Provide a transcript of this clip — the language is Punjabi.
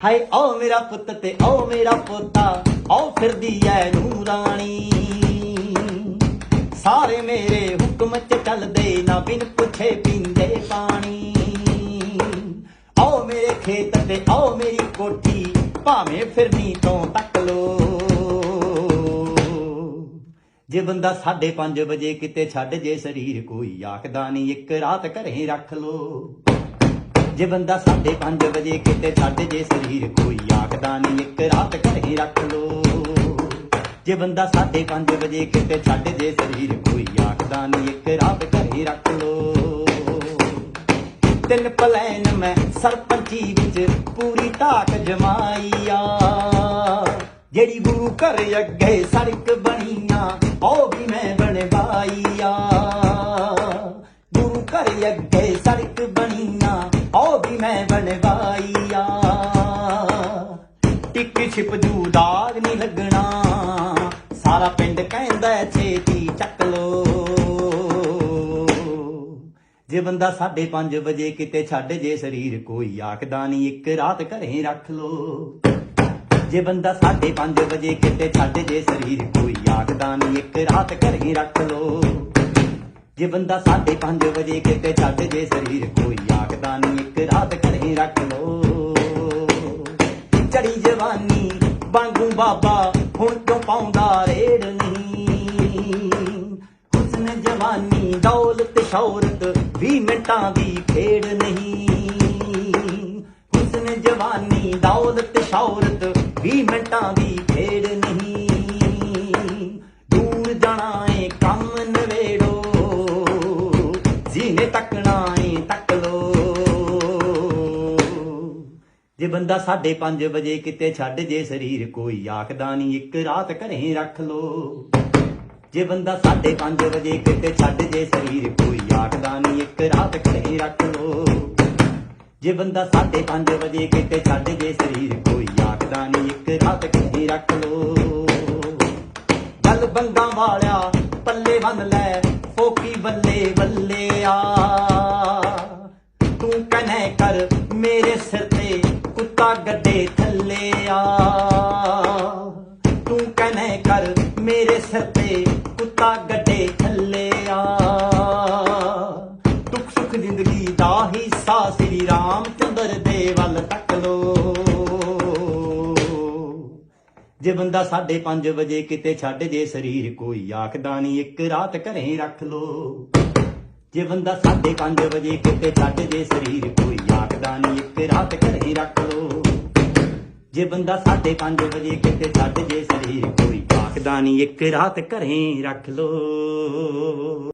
ਹਾਏ ਓ ਮੇਰਾ ਪੁੱਤ ਤੇ ਓ ਮੇਰਾ ਪੋਤਾ ਓ ਫਿਰਦੀ ਐ ਨੂਰਾਣੀ। ਸਾਰੇ ਮੇਰੇ ਹੁਕਮ ਚ ਚੱਲਦੇ ਨਾ ਬਿਨ ਪੁੱਛੇ ਪੀਂਦੇ ਪਾਣੀ। ਓ ਮੇਰੇ ਖੇਤ ਤੇ ਓ ਮੇਰੀ ਕੋਠੀ, ਭਾਵੇਂ ਫਿਰਨੀ ਤੋਂ ਤੱਕ ਲੋ। ਜੇ ਬੰਦਾ 5:30 ਵਜੇ ਕਿਤੇ ਛੱਡ ਜੇ, ਸਰੀਰ ਕੋਈ ਆਖਦਾ ਨਹੀਂ ਇੱਕ ਰਾਤ ਘਰੇ ਰੱਖ ਲੋ। ਜੇ ਬੰਦਾ 5:30 ਵਜੇ ਕਿਤੇ ਛੱਡ ਜੇ ਸਰੀਰ, ਕੋਈ ਆਖਦਾ ਨਹੀਂ ਇੱਕ ਰਾਤ ਘਰੇ ਰੱਖ ਲੋ। ਜੇ ਬੰਦਾ 5:30 ਵਜੇ ਕਿਤੇ ਛੱਡ ਜੇ ਸਰੀਰ, ਕੋਈ ਆਖਦਾ ਨਹੀਂ ਇੱਕ ਰਾਤ ਘਰੇ ਰੱਖ ਲੋ। ਤਿੰਨ ਪਲੈਨ ਮੈਂ ਸਰਪੰਚੀ ਵਿੱਚ ਪੂਰੀ ਧਾਕ ਜਮਾਈਆ। ਜਿਹੜੀ ਗੁਰੂ ਘਰ ਅੱਗੇ ਸੜਕ ਬਣੀਆਂ, ਉਹ ਵੀ ਮੈਂ ਬਣਵਾਈਆ। ਗੁਰੂ ਘਰ ਅੱਗੇ ਸੜਕ ਬਣੀ ਟਿੱਕ ਦਾਗ ਨਹੀਂ ਲੱਗਣਾ। ਸਾਰਾ ਪਿੰਡ ਕਹਿੰਦਾ ਛੇਤੀ ਚੱਕ ਲੋ। ਜੇ ਬੰਦਾ 5:30 ਵਜੇ ਕਿਤੇ ਛੱਡ ਜੇ ਸਰੀਰ, ਕੋਈ ਆਖਦਾ ਨਹੀਂ ਇੱਕ ਰਾਤ ਘਰੇ ਰੱਖ ਲੋ। ਜੇ ਬੰਦਾ 5:30 ਵਜੇ ਕਿਤੇ ਛੱਡ ਜੇ ਸਰੀਰ, ਕੋਈ ਆਖਦਾ ਨਹੀਂ ਇੱਕ ਰਾਤ ਘਰੇ ਰੱਖ ਲੋ। ਜੇ ਬੰਦਾ 5:30 ਵਜੇ ਕਿਤੇ ਛੱਡ ਜੇ ਸਰੀਰ, ਕੋਈ ਆਖਦਾ ਨਹੀਂ ਇੱਕ ਰਾਤ ਘਰੇ ਰੱਖ ਲੋ। ਚੜੀ ਜਵਾਨੀ ਬਾਂਗੂ ਬਾਬਾ ਹੁਣ ਕਿਉਂ ਪਾਉਂਦਾ ਰੇੜ ਨਹੀਂ? ਹੁਸਨ ਜਵਾਨੀ, ਦੌਲਤ, ਸ਼ੌਹਰਤ 20 ਮਿੰਟਾਂ ਦੀ ਖੇਡ ਨਹੀਂ। ਹੁਸਨ ਜਵਾਨੀ, ਦੌਲਤ, ਸ਼ੌਹਰਤ ਜੇ ਬੰਦਾ 5:30 ਵਜੇ ਕਿਤੇ ਛੱਡ ਜੇ ਸਰੀਰ, ਕੋਈ ਆਖਦਾ ਨਹੀਂ ਇੱਕ ਰਾਤ ਘਰੇ ਰੱਖ ਲੋ। ਜੇ ਬੰਦਾ 5:30 ਵਜੇ ਕਿਤੇ ਛੱਡ ਜੇ ਸਰੀਰ, ਕੋਈ ਆਖਦਾ ਨਹੀਂ ਇੱਕ ਰਾਤ ਘਰੇ ਰੱਖ ਲੋ। ਜੇ ਬੰਦਾ 5:30 ਵਜੇ ਕਿਤੇ ਛੱਡ ਜੇ ਸਰੀਰ, ਕੋਈ ਆਖਦਾ ਨਹੀਂ ਇੱਕ ਰਾਤ ਘਰੇ ਰੱਖ ਲੋ। ਗੱਲ ਬੰਦਾ ਵਾਲਿਆ, ਪੱਲੇ ਬੰਨ ਲੈ, ਫੋਕੀ ਬੱਲੇ ਬੱਲੇ ਆ। ਤੂੰ ਕਨੇ ਕਰ, ਮੇਰੇ ਸਿਰ ਤੇ ਕੁੱਤਾ ਥੱਲੇ ਆ। ਤੂੰ ਕਨੇ ਕਰ ਮੇਰੇ ਸਿਰ ਤੇ ਕੁੱਤਾ ਗੱਡੇ ਥੱਲੇ ਆ। ਦੁੱਖ ਸੁੱਖ ਜ਼ਿੰਦਗੀ ਦਾ ਹਿੱਸਾ ਸ੍ਰੀ ਰਾਮ ਚੰਦਰ ਦੇ ਵੱਲ ਤੱਕ ਲੋ। ਜੇ ਬੰਦਾ 5:30 ਵਜੇ ਕਿਤੇ ਛੱਡ ਜੇ, ਸਰੀਰ ਕੋਈ ਆਖਦਾ ਨਹੀਂ, ਇੱਕ ਰਾਤ ਘਰੇ ਰੱਖ ਲੋ। ਜੇ ਬੰਦਾ 5:30 ਵਜੇ ਕਿਤੇ ਛੱਡ ਜੇ ਸਰੀਰ, ਕੋਈ ਆਖਦਾ ਨਹੀਂ ਇੱਕ ਰਾਤ ਘਰੇ ਰੱਖ ਲੋ। ਜੇ ਬੰਦਾ 5:30 ਵਜੇ ਕਿਤੇ ਛੱਡ ਜੇ ਸਰੀਰ, ਕੋਈ ਆਖਦਾ ਨਹੀਂ ਇੱਕ ਰਾਤ ਘਰੇ ਰੱਖ ਲੋ।